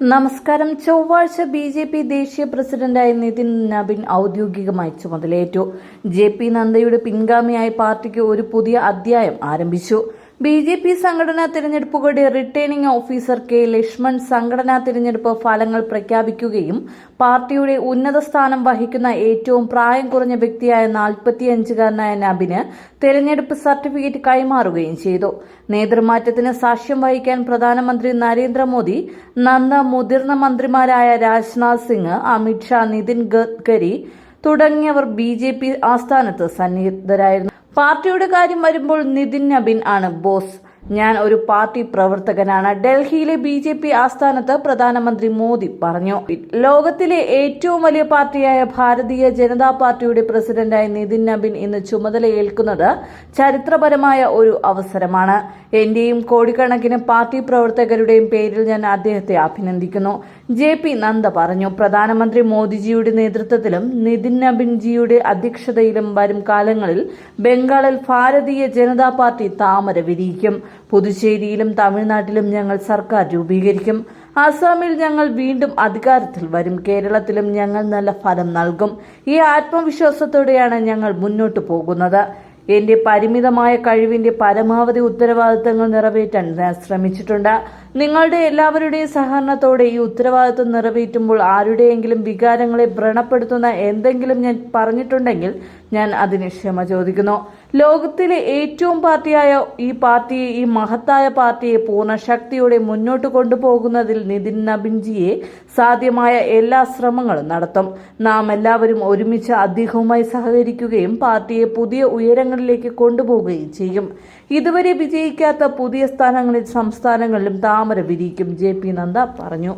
നമസ്കാരം. ചൊവ്വാഴ്ച B J P ദേശീയ പ്രസിഡന്റായ നിതിൻ നബിൻ ഔദ്യോഗികമായി ചുമതലയേറ്റു. ജെ പി നന്ദയുടെ പിൻഗാമിയായി പാർട്ടിക്ക് ഒരു പുതിയ അധ്യായം ആരംഭിച്ചു. ബി ജെ പി സംഘടനാ തിരഞ്ഞെടുപ്പുകളുടെ റിട്ടേണിംഗ് ഓഫീസർ കെ ലക്ഷ്മൺ സംഘടനാ തിരഞ്ഞെടുപ്പ് ഫലങ്ങൾ പ്രഖ്യാപിക്കുകയും പാർട്ടിയുടെ ഉന്നത സ്ഥാനം വഹിക്കുന്ന ഏറ്റവും പ്രായം കുറഞ്ഞ വ്യക്തിയായ നാൽപ്പത്തിയഞ്ചുകാരനായ നബിന് തെരഞ്ഞെടുപ്പ് സർട്ടിഫിക്കറ്റ് കൈമാറുകയും ചെയ്തു. നേതൃമാറ്റത്തിന് സാക്ഷ്യം വഹിക്കാൻ പ്രധാനമന്ത്രി നരേന്ദ്രമോദി നന്ദ മുതിർന്ന മന്ത്രിമാരായ രാജ്നാഥ് സിംഗ് അമിത്ഷാ നിതിൻ ഗഡ്കരി തുടങ്ങിയവർ ബി ജെ പി ആസ്ഥാനത്ത് സന്നിഹിതരായിരുന്നു. പാർട്ടിയുടെ കാര്യം വരുമ്പോൾ നിതിൻ നബിൻ ആണ് ബോസ്. ഞാൻ ഒരു പാർട്ടി പ്രവർത്തകനാണ്. ഡൽഹിയിലെ ബി ജെ പി ആസ്ഥാനത്ത് പ്രധാനമന്ത്രി മോദി പറഞ്ഞു. ലോകത്തിലെ ഏറ്റവും വലിയ പാർട്ടിയായ ഭാരതീയ ജനതാ പാർട്ടിയുടെ പ്രസിഡന്റായി നിതിൻ നബിൻ ഇന്ന് ചുമതലയേൽക്കുന്നത് ചരിത്രപരമായ ഒരു അവസരമാണ്. എന്റെയും കോടിക്കണക്കിന് പാർട്ടി പ്രവർത്തകരുടെയും പേരിൽ ഞാൻ അദ്ദേഹത്തെ അഭിനന്ദിക്കുന്നു. ജെ പി നന്ദ പറഞ്ഞു. പ്രധാനമന്ത്രി മോദിജിയുടെ നേതൃത്വത്തിലും നിതിൻ നബിൻജിയുടെ അധ്യക്ഷതയിലും വരും കാലങ്ങളിൽ ബംഗാളിൽ ഭാരതീയ ജനതാ പാർട്ടി താമര വിരിയിക്കും പുതുച്ചേരിയിലും തമിഴ്നാട്ടിലും ഞങ്ങൾ സർക്കാർ രൂപീകരിക്കും. ആസാമിൽ ഞങ്ങൾ വീണ്ടും അധികാരത്തിൽ വരും. കേരളത്തിലും ഞങ്ങൾ നല്ല ഫലം നൽകും. ഈ ആത്മവിശ്വാസത്തോടെയാണ് ഞങ്ങൾ മുന്നോട്ട് പോകുന്നത്. എന്റെ പരിമിതമായ കഴിവിന്റെ പരമാവധി ഉത്തരവാദിത്തങ്ങൾ നിറവേറ്റാൻ ഞാൻ ശ്രമിച്ചിട്ടുണ്ട്. നിങ്ങളുടെ എല്ലാവരുടെയും സഹകരണത്തോടെ ഈ ഉത്തരവാദിത്തം നിറവേറ്റുമ്പോൾ ആരുടെയെങ്കിലും വികാരങ്ങളെ വ്രണപ്പെടുത്തുന്ന എന്തെങ്കിലും ഞാൻ പറഞ്ഞിട്ടുണ്ടെങ്കിൽ ഞാൻ അതിന് ക്ഷമ ചോദിക്കുന്നു. ലോകത്തിലെ ഏറ്റവും പാർട്ടിയായ ഈ പാർട്ടിയെ ഈ മഹത്തായ പാർട്ടിയെ പൂർണ ശക്തിയോടെ മുന്നോട്ട് കൊണ്ടുപോകുന്നതിൽ നിതിൻ നബിൻജിയെ സാധ്യമായ എല്ലാ ശ്രമങ്ങളും നടത്തും. നാം എല്ലാവരും ഒരുമിച്ച് അദ്ദേഹവുമായി സഹകരിക്കുകയും പാർട്ടിയെ പുതിയ ഉയരങ്ങളിലേക്ക് കൊണ്ടുപോകുകയും ചെയ്യും. ഇതുവരെ വിജയിക്കാത്ത പുതിയ സ്ഥാനങ്ങളിൽ സംസ്ഥാനങ്ങളിലും താമര വിരിക്കും ജെ പി നന്ദ പറഞ്ഞു.